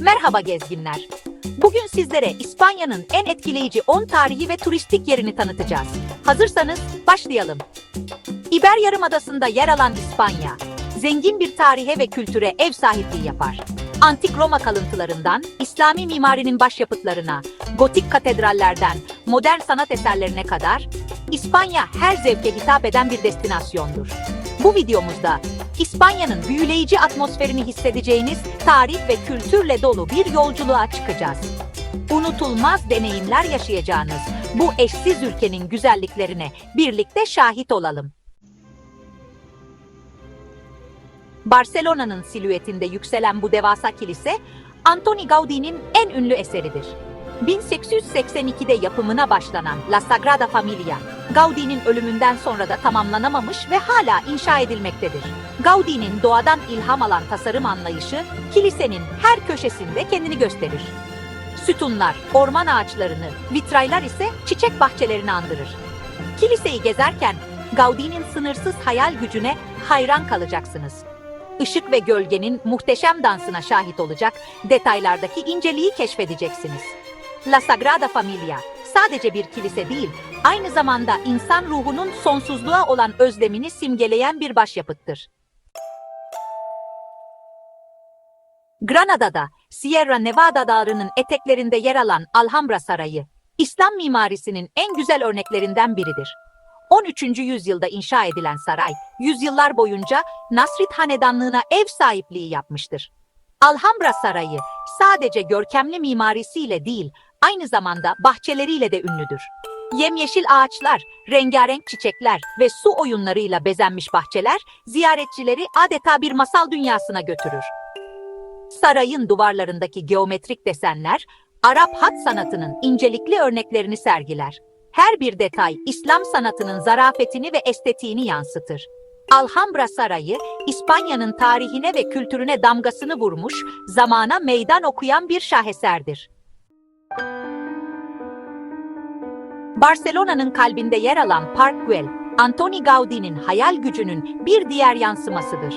Merhaba gezginler. Bugün sizlere İspanya'nın en etkileyici 10 tarihi ve turistik yerini tanıtacağız. Hazırsanız başlayalım. İber Yarımadası'nda yer alan İspanya, zengin bir tarihe ve kültüre ev sahipliği yapar. Antik Roma kalıntılarından İslami mimarinin başyapıtlarına, gotik katedrallerden modern sanat eserlerine kadar İspanya her zevke hitap eden bir destinasyondur. Bu videomuzda İspanya'nın büyüleyici atmosferini hissedeceğiniz tarih ve kültürle dolu bir yolculuğa çıkacağız. Unutulmaz deneyimler yaşayacağınız bu eşsiz ülkenin güzelliklerine birlikte şahit olalım. Barcelona'nın silüetinde yükselen bu devasa kilise, Antoni Gaudi'nin en ünlü eseridir. 1882'de yapımına başlanan La Sagrada Familia, Gaudi'nin ölümünden sonra da tamamlanamamış ve hala inşa edilmektedir. Gaudi'nin doğadan ilham alan tasarım anlayışı, kilisenin her köşesinde kendini gösterir. Sütunlar, orman ağaçlarını, vitraylar ise çiçek bahçelerini andırır. Kiliseyi gezerken Gaudi'nin sınırsız hayal gücüne hayran kalacaksınız. Işık ve gölgenin muhteşem dansına şahit olacak, detaylardaki inceliği keşfedeceksiniz. La Sagrada Familia sadece bir kilise değil, aynı zamanda insan ruhunun sonsuzluğa olan özlemini simgeleyen bir başyapıttır. Granada'da, Sierra Nevada dağlarının eteklerinde yer alan Alhambra Sarayı, İslam mimarisinin en güzel örneklerinden biridir. 13. yüzyılda inşa edilen saray, yüzyıllar boyunca Nasrid Hanedanlığına ev sahipliği yapmıştır. Alhambra Sarayı sadece görkemli mimarisiyle değil, aynı zamanda bahçeleriyle de ünlüdür. Yemyeşil ağaçlar, rengarenk çiçekler ve su oyunlarıyla bezenmiş bahçeler ziyaretçileri adeta bir masal dünyasına götürür. Sarayın duvarlarındaki geometrik desenler Arap hat sanatının incelikli örneklerini sergiler. Her bir detay İslam sanatının zarafetini ve estetiğini yansıtır. Alhambra Sarayı, İspanya'nın tarihine ve kültürüne damgasını vurmuş, zamana meydan okuyan bir şaheserdir. Barcelona'nın kalbinde yer alan Park Güell, Antoni Gaudi'nin hayal gücünün bir diğer yansımasıdır.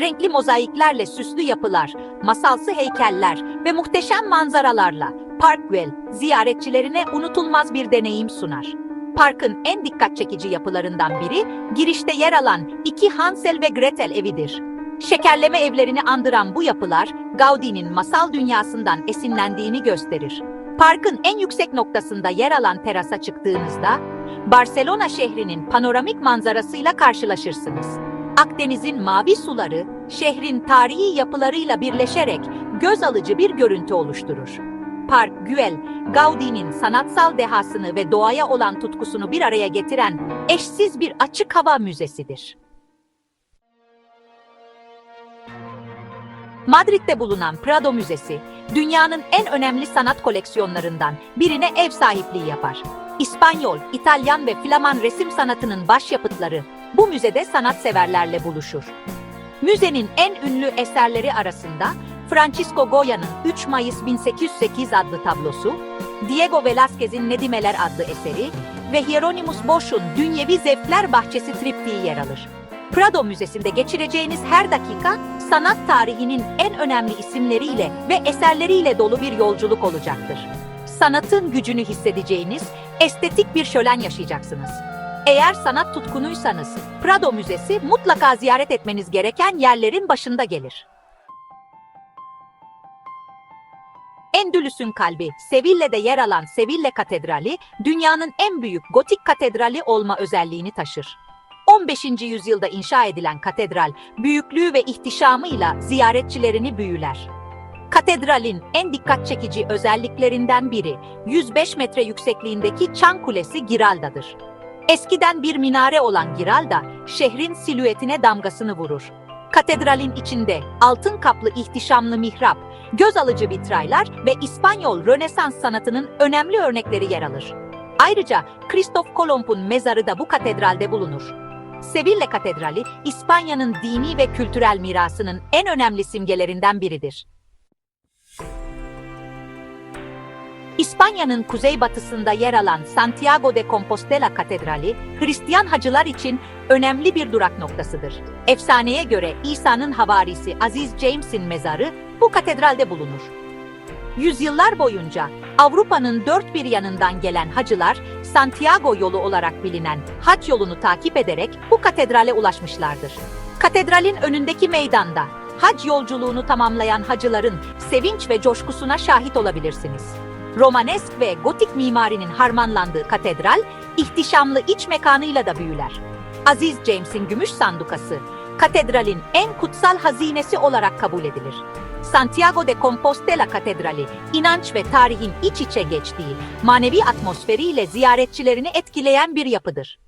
Renkli mozaiklerle süslü yapılar, masalsı heykeller ve muhteşem manzaralarla Park Güell ziyaretçilerine unutulmaz bir deneyim sunar. Parkın en dikkat çekici yapılarından biri girişte yer alan iki Hansel ve Gretel evidir. Şekerleme evlerini andıran bu yapılar Gaudi'nin masal dünyasından esinlendiğini gösterir. Parkın en yüksek noktasında yer alan terasa çıktığınızda Barcelona şehrinin panoramik manzarasıyla karşılaşırsınız. Akdeniz'in mavi suları şehrin tarihi yapılarıyla birleşerek göz alıcı bir görüntü oluşturur. Park Güell, Gaudi'nin sanatsal dehasını ve doğaya olan tutkusunu bir araya getiren eşsiz bir açık hava müzesidir. Madrid'de bulunan Prado Müzesi, dünyanın en önemli sanat koleksiyonlarından birine ev sahipliği yapar. İspanyol, İtalyan ve Flaman resim sanatının başyapıtları bu müzede sanatseverlerle buluşur. Müzenin en ünlü eserleri arasında Francisco Goya'nın 3 Mayıs 1808 adlı tablosu, Diego Velázquez'in Nedimeler adlı eseri ve Hieronymus Bosch'un Dünyevi Zevkler Bahçesi triptiği yer alır. Prado Müzesi'nde geçireceğiniz her dakika sanat tarihinin en önemli isimleriyle ve eserleriyle dolu bir yolculuk olacaktır. Sanatın gücünü hissedeceğiniz estetik bir şölen yaşayacaksınız. Eğer sanat tutkunuysanız Prado Müzesi mutlaka ziyaret etmeniz gereken yerlerin başında gelir. Endülüs'ün kalbi, Seville'de yer alan Seville Katedrali, dünyanın en büyük gotik katedrali olma özelliğini taşır. 15. yüzyılda inşa edilen katedral, büyüklüğü ve ihtişamıyla ziyaretçilerini büyüler. Katedralin en dikkat çekici özelliklerinden biri, 105 metre yüksekliğindeki Çan Kulesi Giralda'dır. Eskiden bir minare olan Giralda, şehrin silüetine damgasını vurur. Katedralin içinde altın kaplı ihtişamlı mihrap, göz alıcı vitraylar ve İspanyol Rönesans sanatının önemli örnekleri yer alır. Ayrıca Kristof Kolomb'un mezarı da bu katedralde bulunur. Seville Katedrali, İspanya'nın dini ve kültürel mirasının en önemli simgelerinden biridir. İspanya'nın kuzeybatısında yer alan Santiago de Compostela Katedrali, Hristiyan hacılar için önemli bir durak noktasıdır. Efsaneye göre İsa'nın havarisi Aziz James'in mezarı bu katedralde bulunur. Yüzyıllar boyunca Avrupa'nın dört bir yanından gelen hacılar Santiago yolu olarak bilinen hac yolunu takip ederek bu katedrale ulaşmışlardır. Katedralin önündeki meydanda hac yolculuğunu tamamlayan hacıların sevinç ve coşkusuna şahit olabilirsiniz. Romanesk ve gotik mimarinin harmanlandığı katedral, ihtişamlı iç mekanıyla da büyüler. Aziz James'in gümüş sandukası, katedralin en kutsal hazinesi olarak kabul edilir. Santiago de Compostela Katedrali, inanç ve tarihin iç içe geçtiği, manevi atmosferiyle ziyaretçilerini etkileyen bir yapıdır.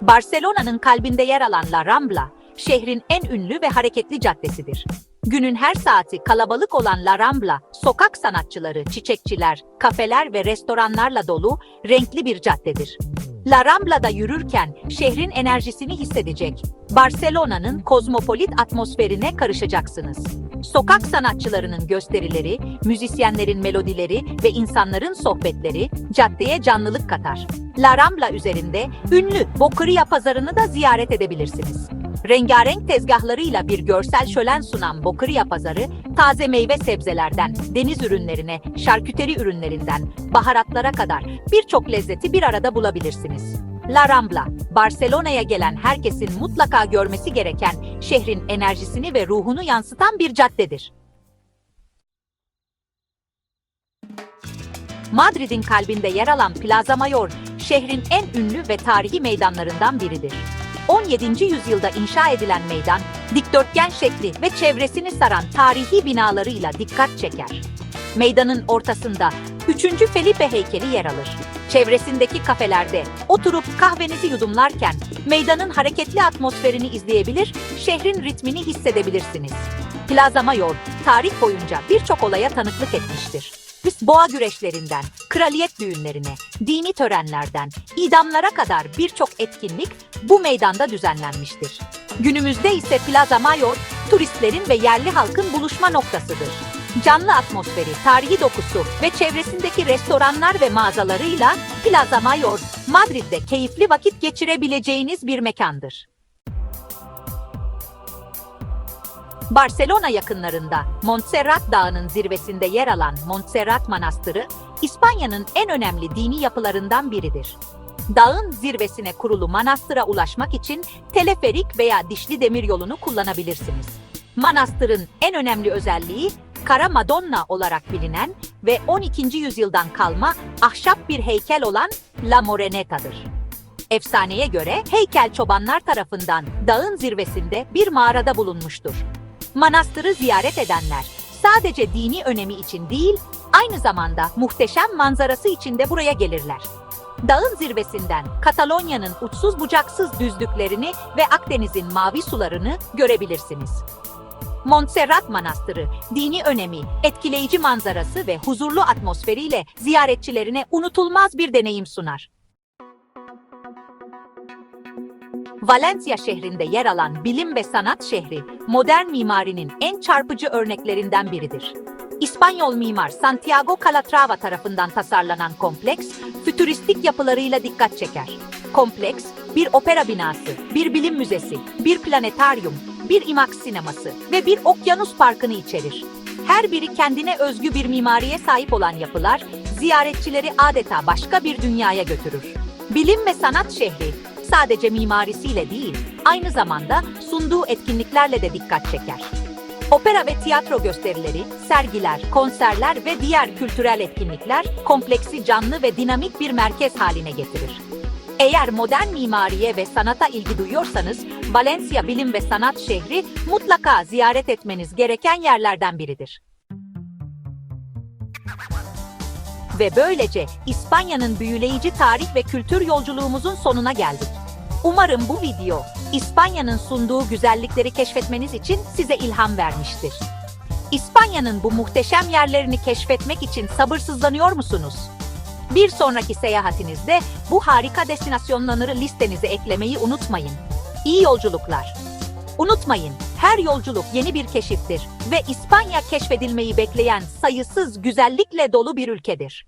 Barcelona'nın kalbinde yer alan La Rambla, şehrin en ünlü ve hareketli caddesidir. Günün her saati kalabalık olan La Rambla, sokak sanatçıları, çiçekçiler, kafeler ve restoranlarla dolu renkli bir caddedir. La Rambla'da yürürken şehrin enerjisini hissedecek, Barcelona'nın kozmopolit atmosferine karışacaksınız. Sokak sanatçılarının gösterileri, müzisyenlerin melodileri ve insanların sohbetleri caddeye canlılık katar. La Rambla üzerinde ünlü Boqueria pazarını da ziyaret edebilirsiniz. Rengarenk tezgahlarıyla bir görsel şölen sunan Boqueria pazarı, taze meyve sebzelerden, deniz ürünlerine, şarküteri ürünlerinden, baharatlara kadar birçok lezzeti bir arada bulabilirsiniz. La Rambla, Barcelona'ya gelen herkesin mutlaka görmesi gereken şehrin enerjisini ve ruhunu yansıtan bir caddedir. Madrid'in kalbinde yer alan Plaza Mayor, şehrin en ünlü ve tarihi meydanlarından biridir. 17. yüzyılda inşa edilen meydan, dikdörtgen şekli ve çevresini saran tarihi binalarıyla dikkat çeker. Meydanın ortasında 3. Felipe heykeli yer alır. Çevresindeki kafelerde oturup kahvenizi yudumlarken meydanın hareketli atmosferini izleyebilir, şehrin ritmini hissedebilirsiniz. Plaza Mayor, tarih boyunca birçok olaya tanıklık etmiştir. Boğa güreşlerinden, kraliyet düğünlerine, dini törenlerden, idamlara kadar birçok etkinlik bu meydanda düzenlenmiştir. Günümüzde ise Plaza Mayor, turistlerin ve yerli halkın buluşma noktasıdır. Canlı atmosferi, tarihi dokusu ve çevresindeki restoranlar ve mağazalarıyla Plaza Mayor, Madrid'de keyifli vakit geçirebileceğiniz bir mekandır. Barcelona yakınlarında Montserrat Dağı'nın zirvesinde yer alan Montserrat Manastırı, İspanya'nın en önemli dini yapılarından biridir. Dağın zirvesine kurulu manastıra ulaşmak için teleferik veya dişli demir yolunu kullanabilirsiniz. Manastırın en önemli özelliği Kara Madonna olarak bilinen ve 12. yüzyıldan kalma ahşap bir heykel olan La Moreneta'dır. Efsaneye göre heykel çobanlar tarafından dağın zirvesinde bir mağarada bulunmuştur. Manastırı ziyaret edenler sadece dini önemi için değil, aynı zamanda muhteşem manzarası için de buraya gelirler. Dağın zirvesinden Katalonya'nın uçsuz bucaksız düzlüklerini ve Akdeniz'in mavi sularını görebilirsiniz. Montserrat Manastırı, dini önemi, etkileyici manzarası ve huzurlu atmosferiyle ziyaretçilerine unutulmaz bir deneyim sunar. Valencia şehrinde yer alan bilim ve sanat şehri, modern mimarinin en çarpıcı örneklerinden biridir. İspanyol mimar Santiago Calatrava tarafından tasarlanan kompleks, fütüristik yapılarıyla dikkat çeker. Kompleks, bir opera binası, bir bilim müzesi, bir planetaryum, bir IMAX sineması ve bir okyanus parkını içerir. Her biri kendine özgü bir mimariye sahip olan yapılar, ziyaretçileri adeta başka bir dünyaya götürür. Bilim ve sanat şehri, sadece mimarisiyle değil, aynı zamanda sunduğu etkinliklerle de dikkat çeker. Opera ve tiyatro gösterileri, sergiler, konserler ve diğer kültürel etkinlikler kompleksi canlı ve dinamik bir merkez haline getirir. Eğer modern mimariye ve sanata ilgi duyuyorsanız, Valencia Bilim ve Sanat şehri mutlaka ziyaret etmeniz gereken yerlerden biridir. Ve böylece İspanya'nın büyüleyici tarih ve kültür yolculuğumuzun sonuna geldik. Umarım bu video İspanya'nın sunduğu güzellikleri keşfetmeniz için size ilham vermiştir. İspanya'nın bu muhteşem yerlerini keşfetmek için sabırsızlanıyor musunuz? Bir sonraki seyahatinizde bu harika destinasyonları listenize eklemeyi unutmayın. İyi yolculuklar. Unutmayın, Her yolculuk yeni bir keşiftir ve İspanya keşfedilmeyi bekleyen sayısız güzellikle dolu bir ülkedir.